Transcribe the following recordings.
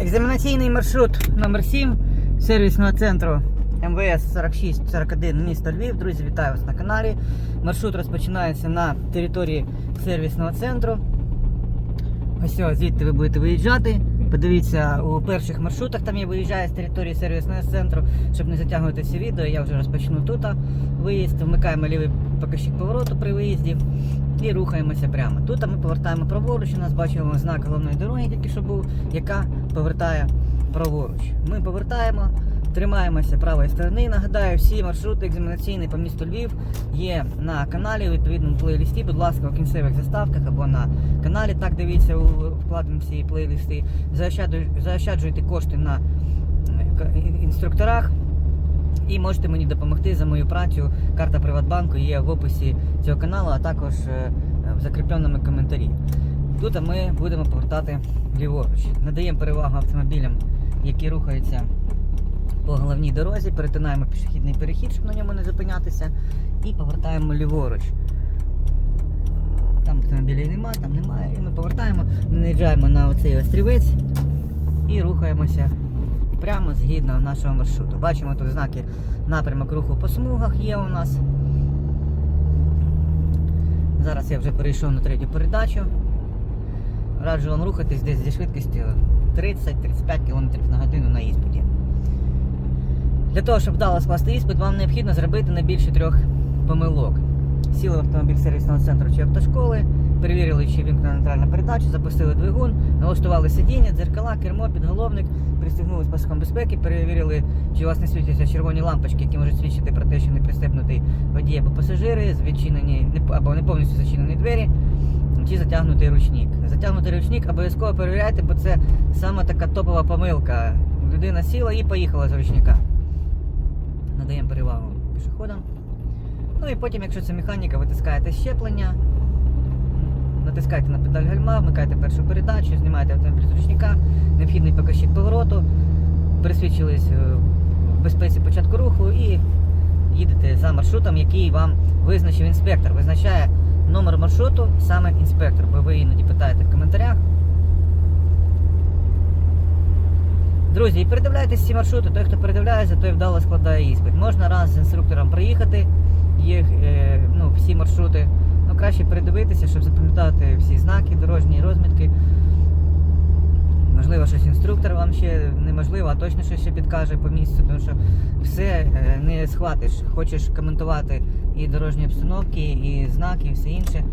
Екзаменаційний маршрут номер 7 сервісного центру МВС 4641 місто Львів. Друзі, вітаю вас на каналі. Маршрут розпочинається на території сервісного центру. Ось звідти ви будете виїжджати. Подивіться, у перших маршрутах там я виїжджаю з території сервісного центру, щоб не затягувати всі відео. Я вже розпочну тут виїзд. Вмикаємо лівий покажчик повороту при виїзді і рухаємося прямо. Тут ми повертаємо праворуч. У нас бачимо знак головної дороги, тільки що був, яка повертає праворуч. Ми повертаємо, тримаємося правої сторони. Нагадаю, всі маршрути екзаменаційні по місту Львів є на каналі у відповідному плейлисті. Будь ласка, у кінцевих заставках або на каналі. Так дивіться у вкладені всі плейлисти. Заощаджуйте кошти на е, інструкторах. І можете мені допомогти за мою працю. Карта Приватбанку є в описі цього каналу, а також е, в закріпленому коментарі. Тут ми будемо повертати ліворуч. Надаємо перевагу автомобілям, які рухаються по головній дорозі, перетинаємо пішохідний перехід, щоб на ньому не зупинятися, і повертаємо ліворуч. Там автомобілів немає, там немає. І ми повертаємо, наїжджаємо на оцей острівець і рухаємося прямо згідно нашого маршруту. Бачимо тут знаки напрямок руху по смугах є у нас. Зараз я вже перейшов на третю передачу. Раджу вам рухатись десь зі швидкістю 30-35 км на годину на іспиті. Для того, щоб вдало скласти іспит, вам необхідно зробити не більше трьох помилок. Сіли в автомобіль сервісного центру чи автошколи, перевірили, чи вімкнена нейтральна передача, запустили двигун, налаштували сидіння, дзеркала, кермо, підголовник, пристегнули з паском безпеки, перевірили, чи у вас не світяться червоні лампочки, які можуть свідчити про те, що не пристебнутий водій або пасажири, відчинені або не повністю зачинені двері, чи затягнутий ручник. Затягнутий ручник обов'язково перевіряйте, бо це саме така топова помилка. Людина сіла і поїхала з ручника. Надаємо перевагу пішоходам. Ну і потім, якщо це механіка, витискаєте щеплення, натискаєте на педаль гальма, вмикаєте першу передачу, знімаєте автомобіль з ручника, необхідний показчик повороту, пересвідчились е, в безпеці початку руху і їдете за маршрутом, який вам визначив інспектор. Визначає номер маршруту саме інспектор, бо ви іноді питаєте в коментарях. Друзі, і передивляйтесь ці маршрути. Той, хто передивляється, той вдало складає іспит. Можна раз з інструктором проїхати їх, е, ну, всі маршрути. Ну, краще передивитися, щоб запам'ятати всі знаки, дорожні розмітки. Можливо, щось інструктор вам ще неможливо, а точно щось ще підкаже по місцю, тому що все е, не схватиш. Хочеш коментувати і дорожні обстановки, і знаки, і все інше.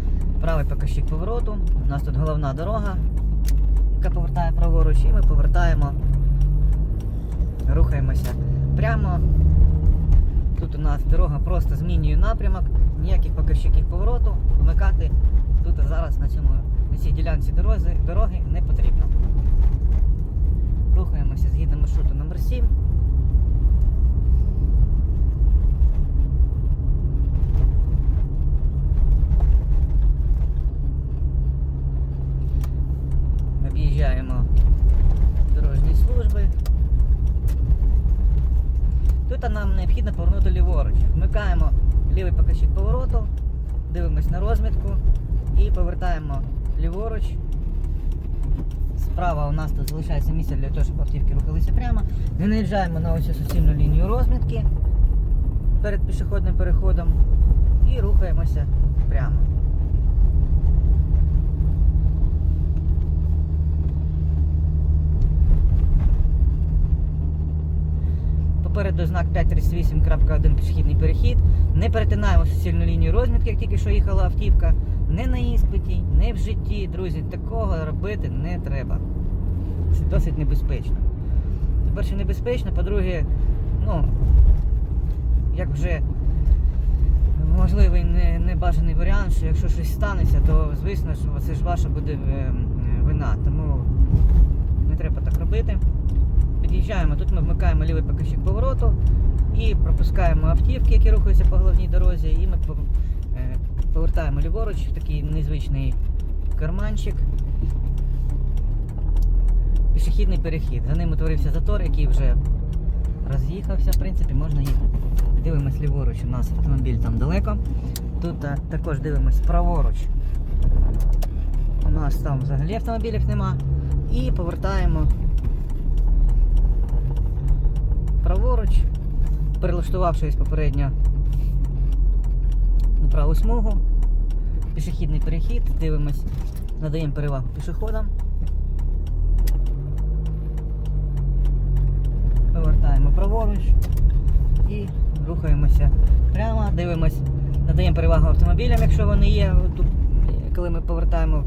Правий показчик повороту. У нас тут головна дорога, яка повертає праворуч, і ми повертаємо рухаємося прямо. Тут у нас дорога просто змінює напрямок, ніяких показчиків повороту, вмикати тут зараз на цьому на цій ділянці дороги, дороги не потрібно. Рухаємося згідно маршруту номер 7. Об'їжджаємо дорожні служби. Тут нам необхідно повернути ліворуч. Вмикаємо лівий показчик повороту, дивимось на розмітку і повертаємо ліворуч. Справа у нас тут залишається місце для того, щоб автівки рухалися прямо. Не наїжджаємо на ось суцільну лінію розмітки перед пішохідним переходом і рухаємося прямо. Попереду знак 538.1 пішохідний перехід. Не перетинаємо суцільну лінію розмітки, як тільки що їхала автівка. Не на іспиті, не в житті, друзі. Такого робити не треба. Це досить небезпечно. По-перше, небезпечно, по-друге, ну, як вже можливий не- небажаний варіант, що якщо щось станеться, то звісно, що це ж ваша буде е, е, вина. Тому не треба так робити. Під'їжджаємо, тут ми вмикаємо лівий покажчик повороту і пропускаємо автівки, які рухаються по головній дорозі, і ми е, повертаємо ліворуч в такий незвичний карманчик. Пішохідний перехід. За ним утворився затор, який вже роз'їхався, в принципі, можна їхати. Дивимось ліворуч, у нас автомобіль там далеко. Тут е, також дивимось праворуч. У нас там взагалі автомобілів нема. І повертаємо праворуч, перелаштувавшись попередньо у праву смугу. Пішохідний перехід, дивимось, надаємо перевагу пішоходам. Повертаємо праворуч і рухаємося прямо, дивимось, надаємо перевагу автомобілям, якщо вони є, коли ми повертаємо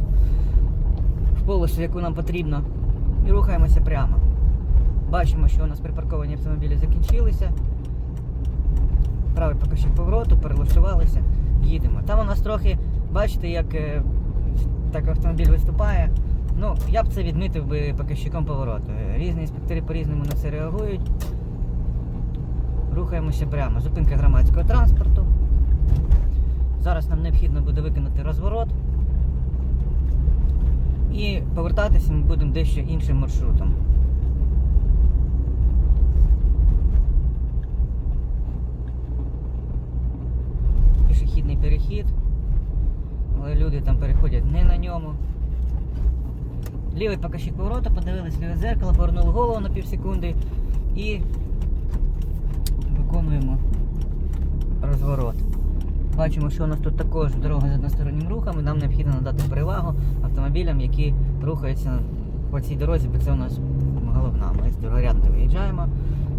в полосу, яку нам потрібно, і рухаємося прямо. Бачимо, що у нас припарковані автомобілі закінчилися. Правий покажчик повороту, перелаштувалися, їдемо. Там у нас трохи, бачите, як е, так автомобіль виступає. Ну, я б це відмітив би показчиком повороту. Різні інспектори по-різному на це реагують. Рухаємося прямо. Зупинка громадського транспорту. Зараз нам необхідно буде виконати розворот. І повертатися ми будемо дещо іншим маршрутом. Пішохідний перехід. Але люди там переходять не на ньому. Лівий покажчик поворота, подивились ліве дзеркало, повернули голову на пів секунди і виконуємо розворот. Бачимо, що у нас тут також дорога з одностороннім рухом, і нам необхідно надати перевагу автомобілям, які рухаються по цій дорозі, бо це у нас головна. Ми з другорядно виїжджаємо.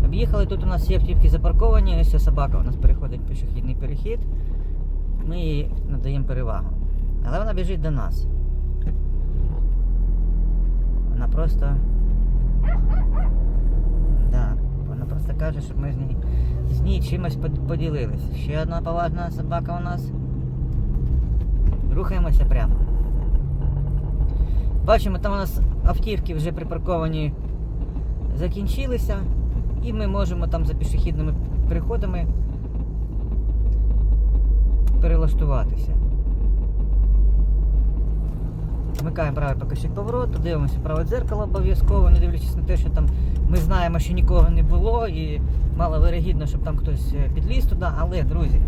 Об'їхали, тут у нас є автівки запарковані, ось ця собака у нас переходить пішохідний перехід. Ми їй надаємо перевагу. Але вона біжить до нас. Вона просто. Да, вона просто каже, щоб ми з ній, з ній чимось под- поділились. Ще одна поважна собака у нас. Рухаємося прямо. Бачимо, там у нас автівки вже припарковані закінчилися. І ми можемо там за пішохідними переходами перелаштуватися. Вмикаємо правий покажчик повороту, дивимося праве дзеркало обов'язково, не дивлячись на те, що там ми знаємо, що нікого не було і мало вирогідно, щоб там хтось е, підліз туди, але, друзі,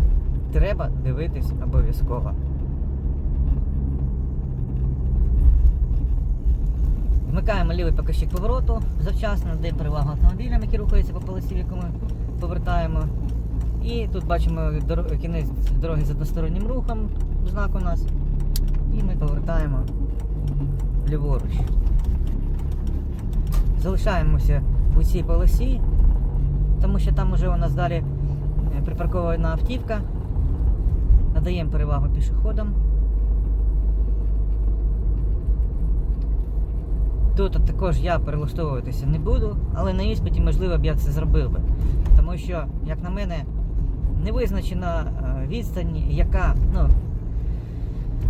треба дивитись обов'язково. Вмикаємо лівий покажчик повороту, завчасно даємо перевагу автомобілям, які рухаються по полосі, яку ми повертаємо. І тут бачимо кінець дороги з одностороннім рухом, знак у нас. І ми повертаємо ліворуч. Залишаємося у цій полосі, тому що там вже у нас далі е, припаркована автівка. Надаємо перевагу пішоходам. Тут також я перелаштовуватися не буду, але на іспиті, можливо, б я це зробив би. Тому що, як на мене, не визначена е, відстань, яка, ну,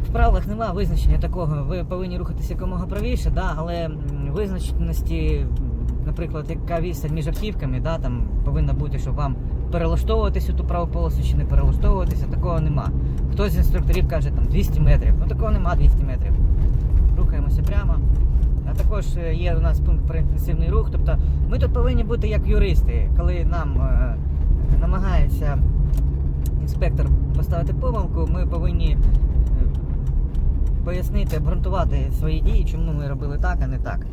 в правилах немає визначення такого. Ви повинні рухатися якомога правіше, да, але визначеності, наприклад, яка відстань між автівками, да, там повинна бути, щоб вам перелаштовуватися у ту праву полосу чи не перелаштовуватися, такого нема. Хтось з інструкторів каже там 200 метрів, ну такого нема 200 метрів. Рухаємося прямо. А також е, є у нас пункт про інтенсивний рух. Тобто ми тут повинні бути як юристи, коли нам е, намагається інспектор поставити помилку, ми повинні е, пояснити, обґрунтувати свої дії, чому ми робили так, а не так.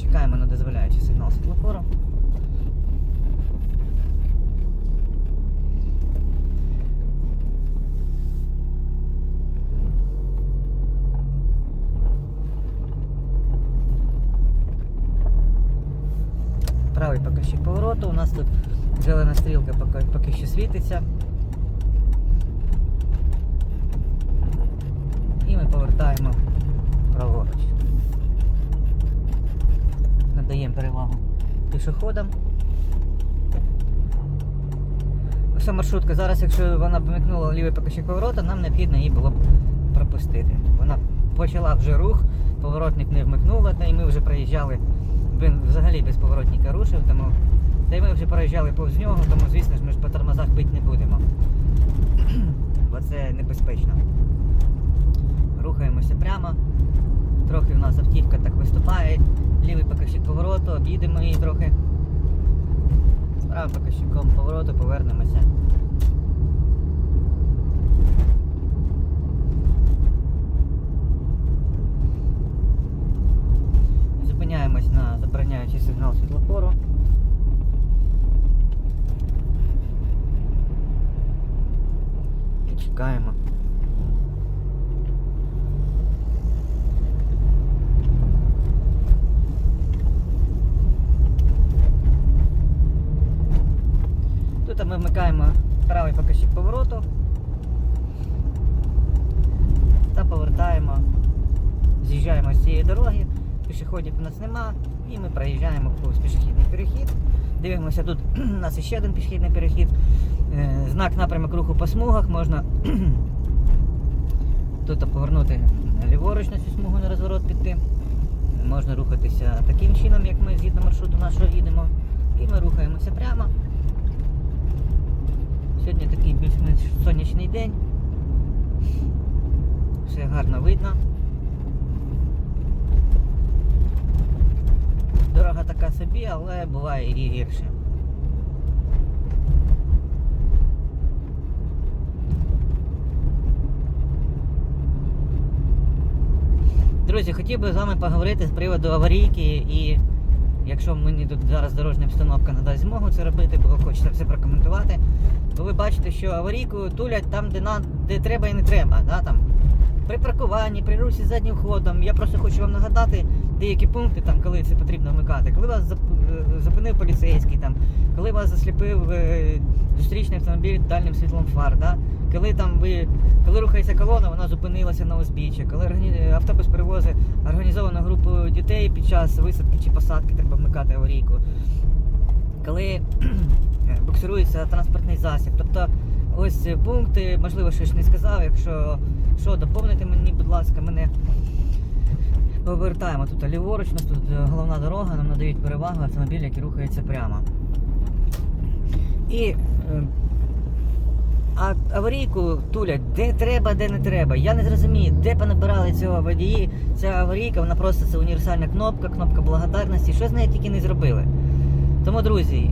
Чекаємо на дозволяючий сигнал світлофору. Правий покажчик повороту. У нас тут зелена стрілка поки, поки що світиться. І ми повертаємо праворуч. Надаємо перевагу пішоходам. Ось маршрутка. Зараз, якщо вона б вмикнула лівий покажчик поворота, нам необхідно її було б пропустити. Вона почала вже рух, поворотник не вмикнула, та і ми вже проїжджали. Він взагалі без поворотника рушив, тому та й ми вже проїжджали повз нього, тому звісно ж ми ж по тормозах бити не будемо. Бо це небезпечно. Рухаємося прямо. Трохи в нас автівка так виступає. Лівий покажчик повороту, об'їдемо її трохи. З правим покажчиком повороту повернемося. Зупиняємось на забороняючий сигнал світлофору. Чекаємо. Тут ми вмикаємо правий покажчик повороту та повертаємо, з'їжджаємо з цієї дороги, пішоходів у нас нема, і ми проїжджаємо повз пішохідний перехід. Дивимося, тут у нас ще один пішохідний перехід. Е, Знак напрямок руху по смугах можна тут повернути ліворуч на цю смугу на розворот піти. Можна рухатися таким чином, як ми згідно маршруту нашого їдемо. І ми рухаємося прямо. Сьогодні такий більш-менш сонячний день. Все гарно видно. Дорога така собі, але буває і гірше. Друзі, хотів би з вами поговорити з приводу аварійки і якщо мені тут зараз дорожня обстановка надасть змогу це робити, бо хочеться все прокоментувати, то ви бачите, що аварійку тулять там, де, на, де треба і не треба. Да, там, при паркуванні, при русі заднім ходом. Я просто хочу вам нагадати деякі пункти, там, коли це потрібно вмикати. Коли вас е, зупинив поліцейський, там, коли вас засліпив е, зустрічний автомобіль дальнім світлом фар, да? коли там ви, коли рухається колона, вона зупинилася на узбіччі, коли органі- автобус перевозить організовану групу дітей під час висадки чи посадки, треба вмикати аварійку. Коли буксирується транспортний засіб. Тобто ось пункти, можливо, щось не сказав. Якщо що, доповнити мені, будь ласка, мене повертаємо тут ліворуч, у нас тут е, головна дорога, нам надають перевагу автомобіль, який рухається прямо. І е, а аварійку тулять де треба, де не треба. Я не зрозумію, де понабирали цього водії. Ця аварійка, вона просто це універсальна кнопка, кнопка благодарності. Що з нею тільки не зробили. Тому, друзі,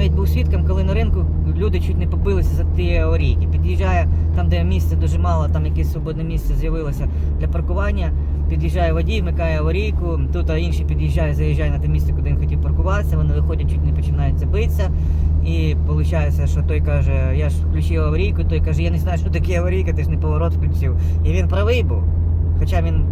навіть був свідком, коли на ринку люди чуть не побилися за ті аварійки. Під'їжджає там, де місця дуже мало, там якесь свободне місце з'явилося для паркування. Під'їжджає водій, вмикає аварійку. Тут а інший під'їжджає, заїжджає на те місце, куди він хотів паркуватися. Вони виходять, чуть не починають битися. І виходить, що той каже, я ж включив аварійку, той каже, я не знаю, що таке аварійка, ти ж не поворот включив. І він правий був. Хоча він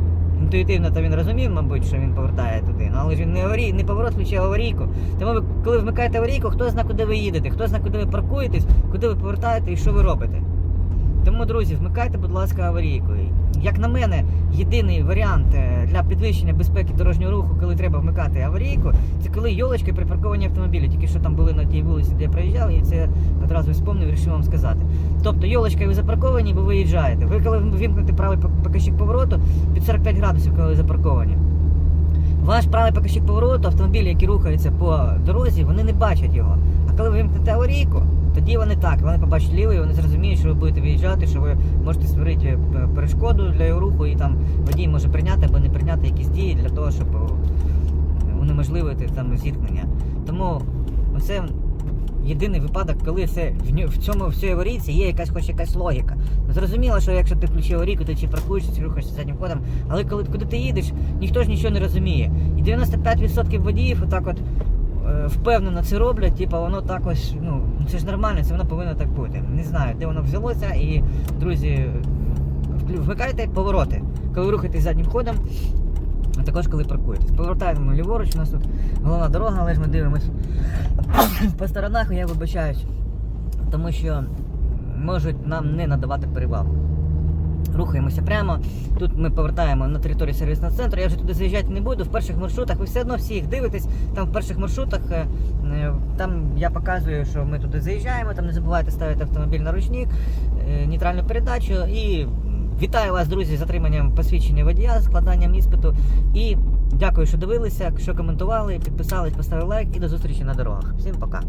інтуїтивно то він розумів, мабуть, що він повертає туди. Ну але ж він не аварій, не поворот включив аварійку. Тому ви, коли вмикаєте аварійку, хто знає, куди ви їдете, хто знає, куди ви паркуєтесь, куди ви повертаєте і що ви робите. Тому, друзі, вмикайте, будь ласка, аварійку. Як на мене, єдиний варіант е, для підвищення безпеки дорожнього руху, коли треба вмикати аварійку, це коли йолочки при паркуванні автомобіля. Тільки що там були на тій вулиці, де я проїжджав, і це одразу вспомнив, вирішив вам сказати. Тобто йолочка ви запарковані, ви виїжджаєте. Ви коли вимкнете правий пок- показчик повороту під 45 градусів, коли ви запарковані. Ваш правий показчик повороту, автомобілі, які рухаються по дорозі, вони не бачать його. А коли ви вимкнете аварійку, тоді вони так, вони побачать лівий, вони зрозуміють, що ви будете виїжджати, що ви можете створити е, перешкоду для його руху, і там водій може прийняти або не прийняти якісь дії для того, щоб е, унеможливити там зіткнення. Тому це єдиний випадок, коли це в, цьому в цій аварійці є якась хоч якась логіка. Зрозуміло, що якщо ти включив аварійку, ти чи паркуєшся, чи рухаєшся заднім ходом, але коли куди ти їдеш, ніхто ж нічого не розуміє. І 95% водіїв отак от впевнено це роблять, типу воно так ось, ну це ж нормально, це воно повинно так бути. Не знаю, де воно взялося, і друзі, вмикайте повороти. Коли рухаєтесь заднім ходом, а також коли паркуєтесь. Повертаємо ліворуч, у нас тут головна дорога, але ж ми дивимось по сторонах, я вибачаюсь, тому що можуть нам не надавати перевагу. Рухаємося прямо. Тут ми повертаємо на територію сервісного центру. Я вже туди заїжджати не буду. В перших маршрутах ви все одно всі їх дивитесь. Там в перших маршрутах е, е, там я показую, що ми туди заїжджаємо. Там не забувайте ставити автомобіль на ручник, е, нейтральну передачу. І вітаю вас, друзі, з отриманням посвідчення водія, складанням іспиту. І дякую, що дивилися, що коментували, підписались, поставили лайк і до зустрічі на дорогах. Всім пока.